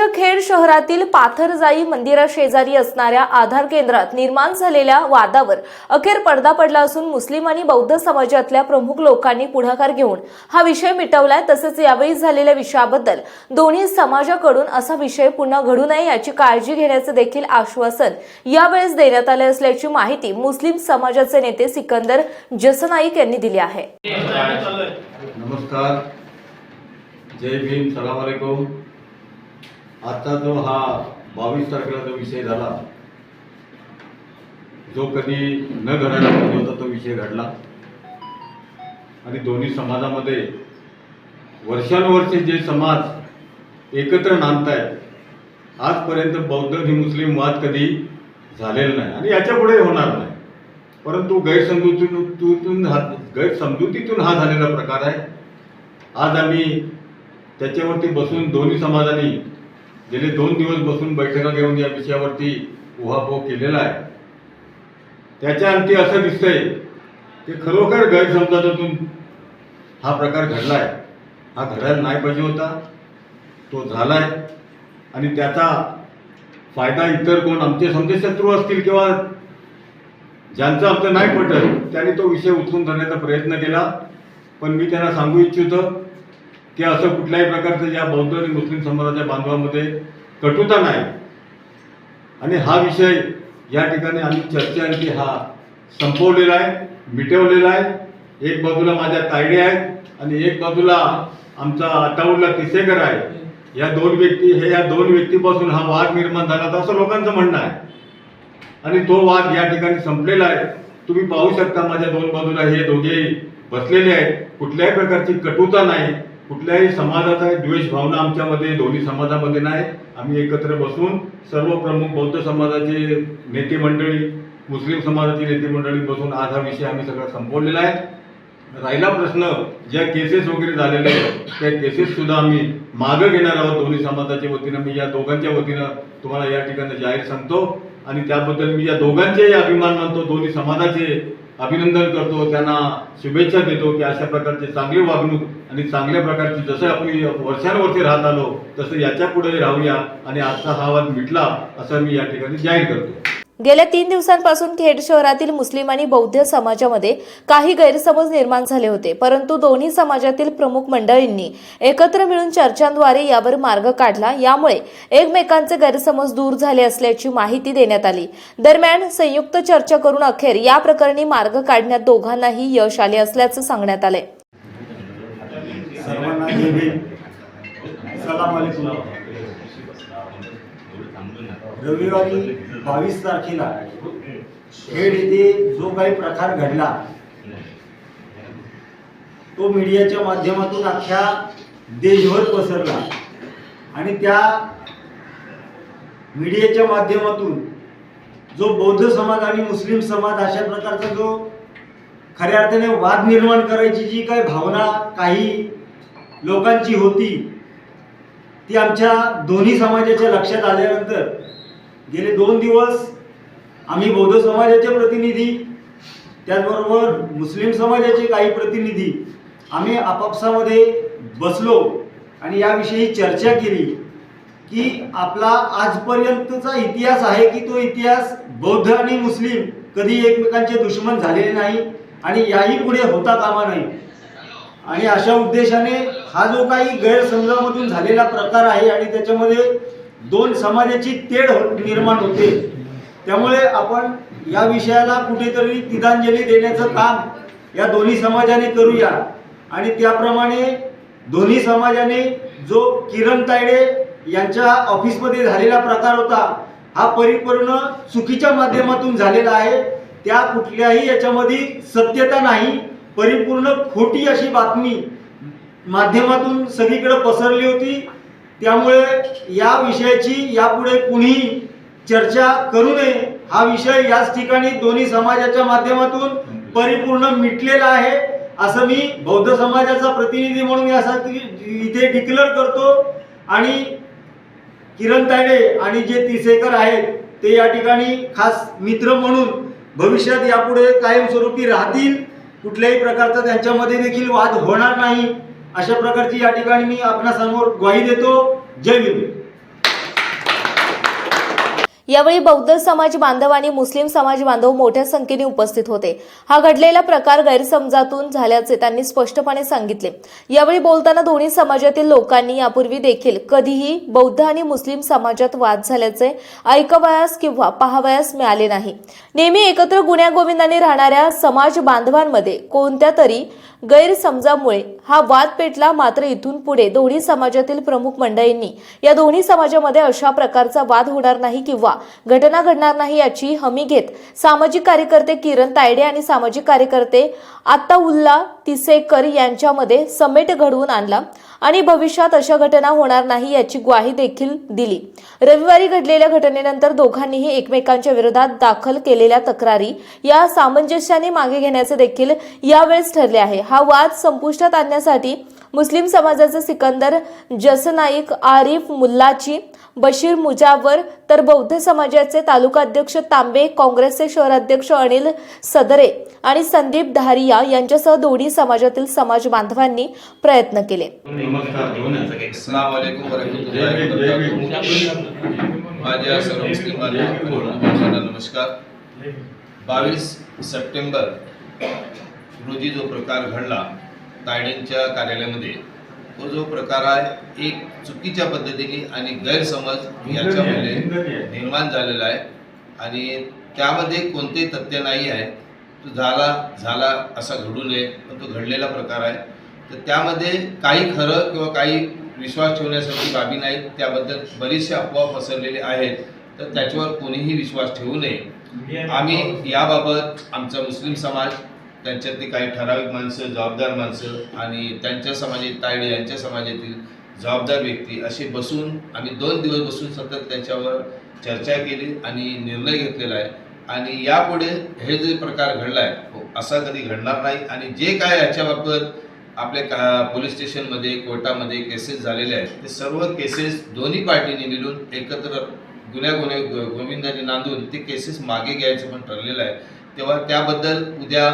रत्नागिरी खेड शहरातील पाथरजाई मंदिराशेजारी असणाऱ्या आधार केंद्रात निर्माण झालेल्या वादावर अखेर पडदा पडला असून मुस्लिम आणि बौद्ध समाजातल्या प्रमुख लोकांनी पुढाकार घेऊन हा विषय मिटवलाय. तसेच यावेळी झालेल्या विषयाबद्दल दोन्ही समाजाकडून असा विषय पुन्हा घडू नये याची काळजी घेण्याचे देखील आश्वासन यावेळेस देण्यात आले असल्याची माहिती मुस्लिम समाजाचे नेते सिकंदर जसनाईक यांनी दिली आहे. नमस्कार. जय भीम. सलाम आजचा जो हा बावीस तारखेला जो विषय झाला जो कधी न घडायला पाहिजे होता तो विषय घडला. आणि दोन्ही समाजामध्ये वर्षानुवर्षे जे समाज एकत्र नांदतायत आजपर्यंत बौद्ध आणि मुस्लिम वाद कधी झालेला नाही आणि याच्यापुढे होणार नाही. परंतु गैरसमजुतीतून हा गैरसमजुतीतून हा झालेला प्रकार आहे. आज आम्ही त्याच्यावरती बसून दोन्ही समाजांनी गेले दोन दिवस बसून बैठका घेऊन या विषयावरती उहापोह केलेला आहे. त्याच्या अंती असं दिसतंय की खरोखर गैरसमजातून हा प्रकार घडलाय. हा घडायला नाही पाहिजे होता तो झालाय आणि त्याचा फायदा इतर कोण आमचे समजे शत्रू असतील किंवा ज्यांचं आमचं नाही पटत त्यांनी तो विषय उचलून धरण्याचा प्रयत्न केला. पण मी त्यांना सांगू इच्छितो की असं कुठल्याही प्रकारचं या बौद्ध आणि मुस्लिम समाजाच्या बांधवामध्ये कटुता नाही. आणि हा विषय या ठिकाणी आम्ही चर्चेअंती हा संपवलेला आहे मिटवलेला आहे. एक बाजूला माझ्या तायडे आहेत आणि एक बाजूला आमचा आताऊल्ला तिसेकर आहे. या दोन व्यक्ती हे या दोन व्यक्तीपासून हा वाद निर्माण झाला तर असं लोकांचं म्हणणं आहे. आणि तो वाद या ठिकाणी संपलेला आहे. तुम्ही पाहू शकता माझ्या दोन बाजूला हे दोघे बसलेले आहेत. कुठल्याही प्रकारची कटुता नाही. कुठल्याही समाजाचा द्वेष भावना आमच्यामध्ये दोन्ही समाजामध्ये नाही. आम्ही एकत्र बसून सर्व प्रमुख बौद्ध समाजाचे नेते मंडळी मुस्लिम समाजाची नेते मंडळी बसून आज हा विषय आम्ही सगळा संपवलेला आहे. राहिला प्रश्न ज्या केसेस वगैरे झालेले आहेत त्या केसेस सुद्धा आम्ही मागं घेणार आहोत दोन्ही समाजाच्या वतीनं. मी या दोघांच्या वतीनं तुम्हाला या ठिकाणी जाहीर सांगतो. आणि त्याबद्दल मी या दोघांचेही अभिमान मानतो दोन्ही समाजाचे अभिनंदन करतो त्यांना शुभेच्छा देतो की अशा प्रकारची चांगली वागणूक आणि चांगल्या प्रकारची जसं आपण वर्षानुवर्षे राहत आलो तसं याच्यापुढे राहूया आणि आजचा हा वाद मिटला असं मी या ठिकाणी जाहीर करतो. गेल्या तीन दिवसांपासून खेड शहरातील मुस्लिम आणि बौद्ध समाजामध्ये काही गैरसमज निर्माण झाले होते. परंतु दोन्ही समाजातील प्रमुख मंडळींनी एकत्र मिळून चर्चांद्वारे यावर मार्ग काढला. यामुळे एकमेकांचे गैरसमज दूर झाले असल्याची माहिती देण्यात आली. दरम्यान संयुक्त चर्चा करून अखेर या प्रकरणी मार्ग काढण्यात दोघांनाही यश आले असल्याचं सांगण्यात आले रविवारी बावीस तारखेला खेड येथे जो काही प्रकार घडला तो मीडियाच्या माध्यमातून अख्ख्या देशभर पसरला. आणि त्या मीडियाच्या माध्यमातून जो बौद्ध समाज आणि मुस्लिम समाज अशा प्रकारचा जो खऱ्या अर्थाने वाद निर्माण करायची जी काही भावना काही लोकांची होती ती आमच्या दोन्ही समाजाच्या लक्षात आल्यानंतर गेले दोन दिवस आम्ही बौद्ध समाजाचे प्रतिनिधी त्याचबरोबर मुस्लिम समाजाचे काही प्रतिनिधी आम्ही आपापसामध्ये बसलो आणि याविषयी चर्चा केली की आपला आजपर्यंतचा इतिहास आहे की तो इतिहास बौद्ध आणि मुस्लिम कधी एकमेकांचे दुश्मन झालेले नाही आणि याही पुढे होता कामा नाही आणि अशा उद्देशाने हा जो काही गैरसमजामधून झालेला प्रकार आहे आणि त्याच्यामध्ये दोन समाजाची तेढ हो- निर्माण होते. त्यामुळे आपण या विषयाला कुठेतरी तिदांजली देण्याचं काम या दोन्ही समाजाने करूया. आणि त्याप्रमाणे दोन्ही समाजाने जो किरण तायडे यांच्या ऑफिसमध्ये झालेला प्रकार होता हा परिपूर्ण चुकीच्या माध्यमातून झालेला आहे. त्या कुठल्याही याच्यामध्ये सत्यता नाही. परिपूर्ण खोटी अशी बातमी माध्यमातून सगळीकडे पसरली होती. त्यामुळे या विषयाची यापुढे कुणी चर्चा करू नये. हा विषय याच ठिकाणी दोन्ही समाजाच्या माध्यमातून परिपूर्ण मिटलेला आहे. असं मी बौद्ध समाजाचा प्रतिनिधी म्हणून यासाठी इथे डिक्लेअर करतो. आणि किरण तायडे आणि जे तिसेकर आहेत ते या ठिकाणी खास मित्र म्हणून भविष्यात यापुढे कायमस्वरूपी राहतील. कुठल्याही प्रकारचा त्यांच्यामध्ये देखील वाद होणार नाही. अशा प्रकारची या ठिकाणी मी आपणासमोर ग्वाही देतो. जय भीम यावेळी बौद्ध समाज बांधव आणि मुस्लिम समाज बांधव मोठ्या संख्येने उपस्थित होते. हा घडलेला प्रकार गैरसमजातून झाल्याचे त्यांनी स्पष्टपणे सांगितले. यावेळी बोलताना दोन्ही समाजातील लोकांनी यापूर्वी देखील कधीही बौद्ध आणि मुस्लिम समाजात वाद झाल्याचे ऐकवयास किंवा पाहावयास मिळाले नाही. नेहमी एकत्र गुण्यागोविंदाने राहणाऱ्या समाज बांधवांमध्ये कोणत्या तरी गैरसमजामुळे हा वाद पेटला मात्र इथून पुढे दोन्ही समाजातील प्रमुख मंडळींनी या दोन्ही समाजामध्ये अशा प्रकारचा वाद होणार नाही किंवा घटना घडणार नाही याची हमी घेत सामाजिक कार्यकर्ते किरण तायडे आणि सामाजिक कार्यकर्ते आत्ताउल्ला तिसेकर यांच्यामध्ये समेट घडवून आणला आणि भविष्यात अशा घटना होणार नाही याची ग्वाही देखील दिली. रविवारी घडलेल्या घटनेनंतर दोघांनीही एकमेकांच्या विरोधात दाखल केलेल्या तक्रारी या सामंजस्याने मागे घेण्याचे देखील यावेळेस ठरले आहे. हा वाद संपुष्टात आणण्यासाठी मुस्लिम समाजाचे सिकंदर जसनाईक आरिफ मुल्लाची बशीर मुजावर तर बौद्ध समाजाचे तालुकाध्यक्ष तांबे काँग्रेसचे शहराध्यक्ष अनिल सदरे आणि संदीप धारिया यांच्यासह दोन्ही समाजातील समाज बांधवांनी प्रयत्न केले. माझ्या सर्व नमस्कार. बावीस सप्टेंबर रोजी जो प्रकार घडला तायडेंच्या कार्यालयामध्ये तो जो प्रकार आहे एक चुकीच्या पद्धतीने आणि गैरसमज याच्यामध्ये निर्माण झालेला आहे. आणि त्यामध्ये कोणते तथ्य नाही आहे तो झाला झाला असा घडू नये पण तो घडलेला प्रकार आहे. तर त्यामध्ये काही खरं किंवा काही विश्वास ठेवण्यासाठी बाबी नाहीत त्याबद्दल बरीचशी अफवा पसरलेले आहेत. तर त्याच्यावर कोणीही विश्वास ठेवू नये. आम्ही याबाबत आमचा मुस्लिम समाज त्यांच्यातली काही ठराविक माणसं जबाबदार माणसं आणि त्यांच्या समाजात तायडे यांच्या समाजातील जबाबदार व्यक्ती असे बसून आम्ही दोन दिवस बसून सतत त्याच्यावर चर्चा केली आणि निर्णय घेतलेला आहे. आणि यापुढे हे जे प्रकार घडला आहे हो, असा कधी घडणार नाही. आणि जे काय याच्याबाबत आपल्या का पोलीस स्टेशनमध्ये कोर्टामध्ये केसेस झालेले आहेत ते सर्व केसेस दोन्ही पार्टीने मिळून एकत्र गुन्ह्या गुन्हे गोविंदाने नांदून ते केसेस मागे घ्यायचं पण ठरलेलं आहे. तेव्हा त्याबद्दल उद्या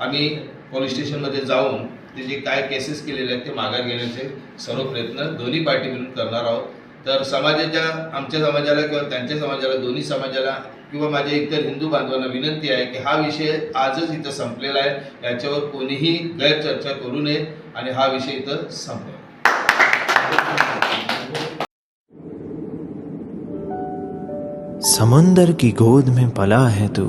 आम्ही पोलीस स्टेशनमध्ये जाऊन ते जे काय केसेस केलेले आहेत ते माघार घेण्याचे सर्व प्रयत्न दोन्ही पार्टी मिळून करणार आहोत. तर समाजाच्या आमच्या समाजाला किंवा त्यांच्या समाजाला दोन्ही समाजाला किंवा माझ्या इतर हिंदू बांधवांना विनंती आहे की हा विषय आजच इथं संपलेला आहे. याच्यावर कोणीही गैरचर्चा करू नये आणि हा विषय इथं संपला. समंदर की गोद में पला है तू।